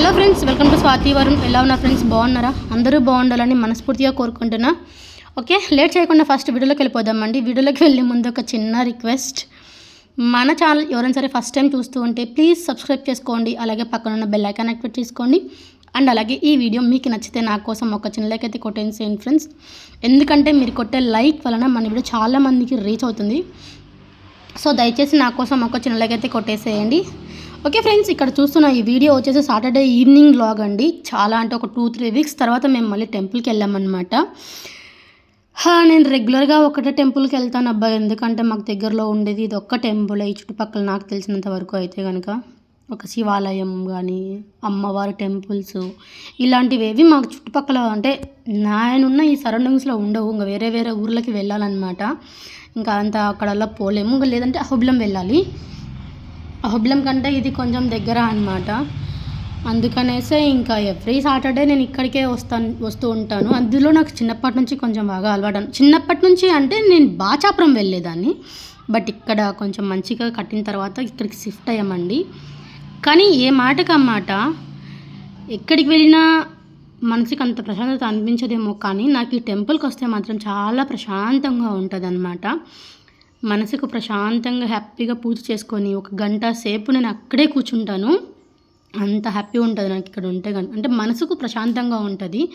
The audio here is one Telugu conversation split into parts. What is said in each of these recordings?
Hello friends welcome to Swathi Varun. ఎలా ఉన్నా ఫ్రెండ్స్ బాగున్నారా? అందరూ బాగుండాలని మనస్ఫూర్తిగా కోరుకుంటున్నా. ఓకే లేట్ చేయకుండా ఫస్ట్ వీడియోలోకి వెళ్ళిపోదామండి. వీడియోలోకి వెళ్ళే ముందు ఒక చిన్న రిక్వెస్ట్. మన ఛానల్ ఎవరైనా సరే ఫస్ట్ టైం చూస్తూ ఉంటే ప్లీజ్ సబ్స్క్రైబ్ చేసుకోండి. అలాగే పక్కన ఉన్న బెల్ ఐకాన్ యాక్టివేట్ చేసుకోండి. అండ్ అలాగే ఈ వీడియో మీకు నచ్చితే నా కోసం ఒక చిన్న లైక్ అయితే కొట్టేసేయండి ఫ్రెండ్స్. ఎందుకంటే మీరు కొట్టే లైక్ వలన మన వీడియో చాలా మందికి రీచ్ అవుతుంది. సో దయచేసి నా కోసం ఒక చిన్న లైక్ అయితే కొట్టేసేయండి. ఓకే ఫ్రెండ్స్ ఇక్కడ చూస్తున్న ఈ వీడియో వచ్చేసి సాటర్డే ఈవినింగ్ లాగ్ అండి. చాలా అంటే ఒక టూ త్రీ వీక్స్ తర్వాత మేము మళ్ళీ టెంపుల్కి వెళ్ళామన్నమాట. నేను రెగ్యులర్గా ఒకటే టెంపుల్కి వెళ్తాను అబ్బాయి ఎందుకంటే మాకు దగ్గరలో ఉండేది ఇది ఒక్క టెంపుల్. ఈ చుట్టుపక్కల నాకు తెలిసినంత వరకు అయితే కనుక ఒక శివాలయం కానీ అమ్మవారి టెంపుల్స్ ఇలాంటివి ఏవి మాకు చుట్టుపక్కల అంటే నాయనున్న ఈ సరౌండింగ్స్లో ఉండవు. ఇంకా వేరే వేరే ఊర్లకి వెళ్ళాలన్నమాట. ఇంకా అంత అక్కడల్లా పోలేము. ఇంకా లేదంటే అహోబిలం వెళ్ళాలి. అహోబిలం కంటే ఇది కొంచెం దగ్గర అన్నమాట. అందుకనేసే ఇంకా ఎవ్రీ సాటర్డే నేను ఇక్కడికే వస్తాను వస్తూ ఉంటాను. అందులో నాకు చిన్నప్పటి నుంచి కొంచెం బాగా అలవాటు చిన్నప్పటి నుంచి అంటే నేను బాచాపురం వెళ్ళేదాన్ని. బట్ ఇక్కడ కొంచెం మంచిగా కట్టిన తర్వాత ఇక్కడికి షిఫ్ట్ అయ్యామండి. కానీ ఏ మాటకి ఎక్కడికి వెళ్ళినా మనసుకి అంత ప్రశాంతత అనిపించదేమో కానీ నాకు ఈ టెంపుల్కి వస్తే మాత్రం చాలా ప్రశాంతంగా ఉంటుంది మనసుకు ప్రశాంతంగా హ్యాపీగా పూజ చేసుకొని ఒక గంట సేపు నేను అక్కడే కూర్చుంటాను. అంత హ్యాపీ ఉంటుంది నాకు ఇక్కడ ఉంటే కనుక అంటే మనసుకు ప్రశాంతంగా ఉంటుంది.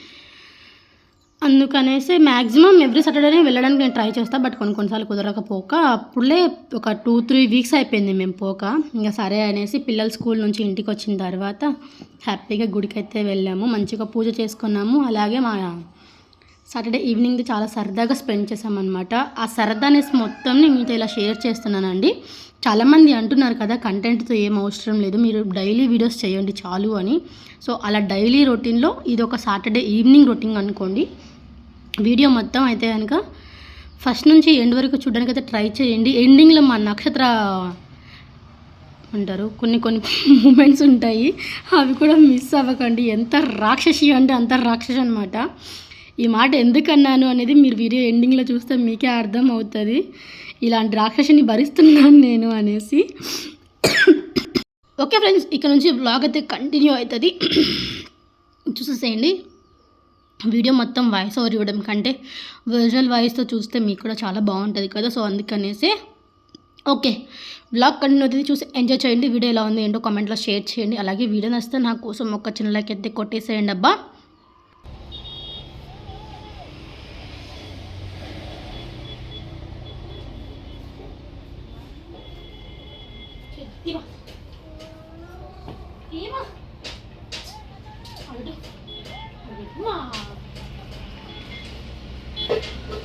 అందుకనేసి మ్యాక్సిమం ఎవ్రీ సాటర్డే వెళ్ళడానికి నేను ట్రై చేస్తాను బట్ కొన్ని కొన్నిసార్లు కుదరకపోక అప్పుడే ఒక టూ త్రీ వీక్స్ అయిపోయింది మేము పోక. ఇంకా సరే అనేసి పిల్లలు స్కూల్ నుంచి ఇంటికి వచ్చిన తర్వాత హ్యాపీగా గుడికి అయితే వెళ్ళాము మంచిగా పూజ చేసుకున్నాము. అలాగే మా సాటర్డే ఈవినింగ్ చాలా సరదాగా స్పెండ్ చేసామన్నమాట ఆ సరదానెస్ మొత్తం మీతో ఇలా షేర్ చేస్తున్నానండి. చాలామంది అంటున్నారు కదా కంటెంట్తో ఏం అవసరం లేదు మీరు డైలీ వీడియోస్ చేయండి చాలు అని. సో అలా డైలీ రొటీన్లో ఇది ఒక సాటర్డే ఈవినింగ్ రొటీన్ అనుకోండి. వీడియో మొత్తం అయితే కనుక ఫస్ట్ నుంచి ఎండ్ వరకు చూడడానికి అయితే ట్రై చేయండి. ఎండింగ్లో మా నక్షత్ర అంటారు కొన్ని కొన్ని మూమెంట్స్ ఉంటాయి అవి కూడా మిస్ అవ్వకండి. ఎంత రాక్షసి అంటే అంత రాక్షసి అనమాట ఈ మాట ఎందుకన్నాను అనేది మీరు వీడియో ఎండింగ్లో చూస్తే మీకే అర్థం అవుతుంది. ఇలాంటి రాక్షసిని భరిస్తున్నాను నేను అనేసి. ఓకే ఫ్రెండ్స్ ఇక్కడ నుంచి బ్లాగ్ అయితే కంటిన్యూ అవుతుంది. చూసేసేయండి. వీడియో మొత్తం వాయిస్ ఓవర్ ఇవ్వడం కంటే ఒరిజినల్ వాయిస్తో చూస్తే మీకు కూడా చాలా బాగుంటుంది కదా. సో అందుకనేసి ఓకే. బ్లాగ్ కంటిన్యూ అవుతుంది. చూసి ఎంజాయ్ చేయండి. వీడియో ఎలా ఉంది ఏంటో కామెంట్లో షేర్ చేయండి. అలాగే వీడియో నచ్చితే నా కోసం ఒక చిన్న లైక్ అయితే కొట్టేసేయండి అబ్బా. ఇవా ఇవా అడు అమ్మా నా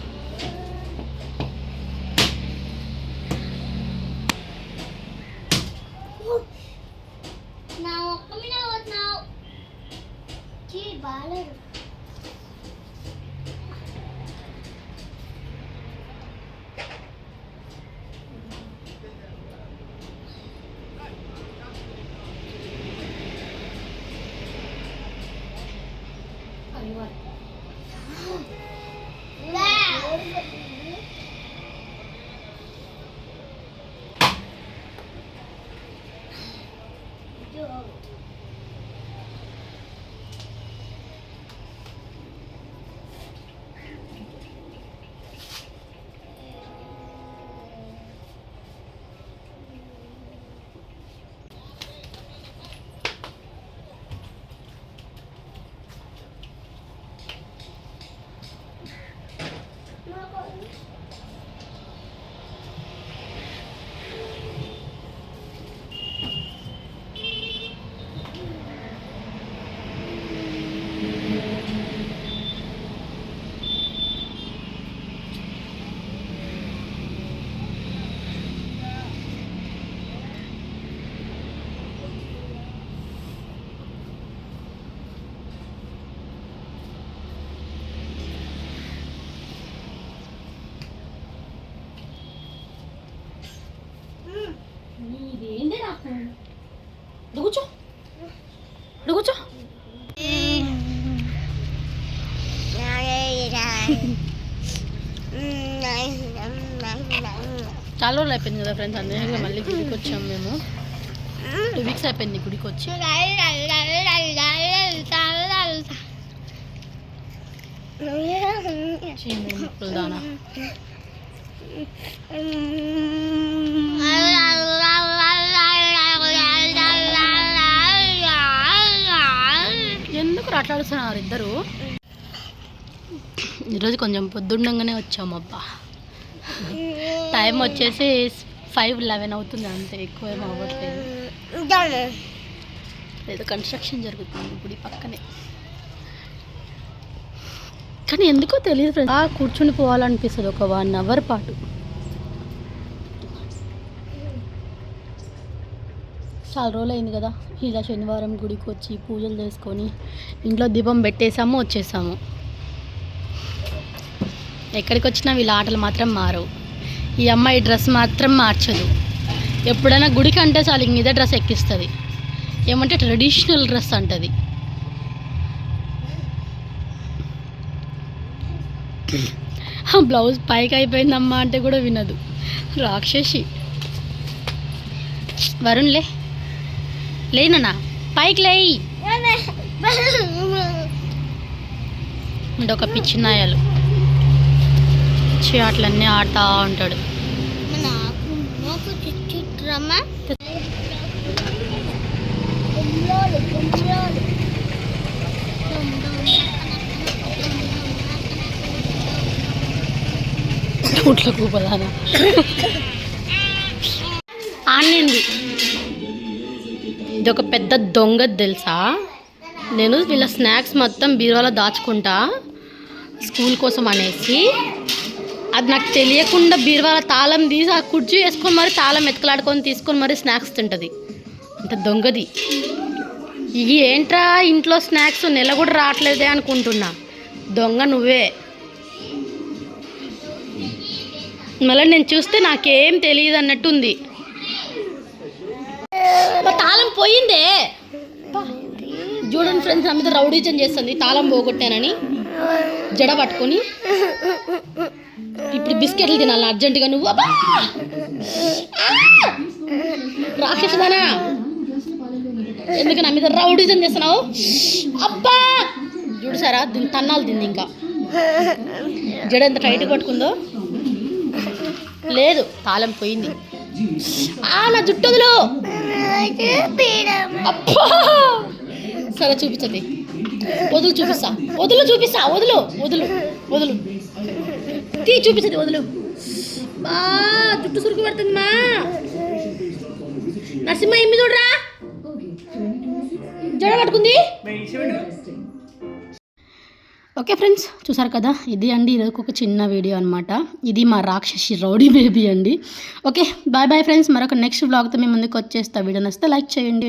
కూర్చో ఇప్పుడు కూర్చో చాలా రోజులు అయిపోయింది కదా ఫ్రెండ్స్ అందుకే మళ్ళీ గుడికి వచ్చాము మేము టూ వీక్స్ అయిపోయింది గుడికి వచ్చి చీమ ఎందుకు అట్లాడుతున్నారు ఇద్దరు. ఈరోజు కొంచెం పొద్దుండగానే వచ్చాము అబ్బా టైం వచ్చేసి ఫైవ్ లెవెన్ అవుతుంది అంతే ఎక్కువ ఏం అవ్వట్లేదు ఏదో కన్స్ట్రక్షన్ జరుగుతుంది గుడి పక్కనే. కానీ ఎందుకో తెలియదు ఫ్రెండ్స్. ఆ కూర్చుని పోవాలనిపిస్తుంది ఒక వన్ అవర్ పాటు. చాలా రోజులు అయింది కదా. ఇలా శనివారం గుడికి వచ్చి పూజలు చేసుకొని ఇంట్లో దీపం పెట్టేసాము వచ్చేసాము. ఎక్కడికి వచ్చినా వీళ్ళ ఆటలు మాత్రం మారవు. ఈ అమ్మాయి డ్రెస్ మాత్రం మార్చదు. ఎప్పుడైనా గుడికి అంటే చాలు ఇంక ఇదే డ్రెస్ ఎక్కిస్తుంది. ఏమంటే ట్రెడిషనల్ డ్రెస్ అంటది. ఆ బ్లౌజ్ పైకి అయిపోయిందమ్మా అంటే కూడా వినదు. రాక్షసి. వరుణ్లే లేనన్నా పైకి లేయి. అంటే ఒక పిచ్చి నాయాలు. అట్లన్నీ ఆడుతూ ఉంటాడు. ఉట్ల కూపదానా ఆడింది ఇది ఒక పెద్ద దొంగ తెలుసా? నేను వీళ్ళ స్నాక్స్ మొత్తం బీరువాలో దాచుకుంటా స్కూల్ కోసం అనేసి. అది నాకు తెలియకుండా బీరువాల తాళం తీసి ఆ కుర్చీ వేసుకొని మరి తాళం ఎత్తుకలాడుకొని తీసుకొని మరి స్నాక్స్ తింటుంది. అంత దొంగది. ఇవి ఏంట్రా ఇంట్లో స్నాక్స్ నెల కూడా రావట్లేదే అనుకుంటున్నా. దొంగ నువ్వే. మళ్ళీ నేను చూస్తే నాకేం తెలియదు అన్నట్టు ఉంది పోయిందే చూడండి ఫ్రెండ్స్ నా మీద రౌడీజన్ చేస్తుంది. తాళం పోగొట్టానని జడ పట్టుకొని ఇప్పుడు బిస్కెట్లు తినాలి అర్జెంటుగా నువ్వు. అబ్బా! రాక్షసుదానా ఎందుకు నా మీద రౌడీజన్ చేస్తున్నావు? అబ్బా! చూడు సారా దీని తన్నాలు తింది ఇంకా. జడ ఎంత టైట్ పట్టుకుందో? లేదు తాళం పోయింది. ఆ నా జుట్టు వదులు! సరే చూపించది వదులు చూపిస్తా. వదులు చూపిస్తా. వదులు వదులు వదులు. తీ చూపించది వదులు. బా జుట్టు సురుకు పడుతుంది మా. నరసింహ ఏమి చూడరా? జడ పట్టుకుంది? ఓకే ఫ్రెండ్స్ చూసారు కదా? ఇది అండి ఇది ఒక చిన్న వీడియో అనమాట ఇది మా రాక్షసి రౌడీ బేబీ అండి. Okay bye bye friends. మరొక నెక్స్ట్ బ్లాగ్తో మేము ముందుకు వచ్చేస్తా. వీడియో నచ్చితే లైక్ చేయండి.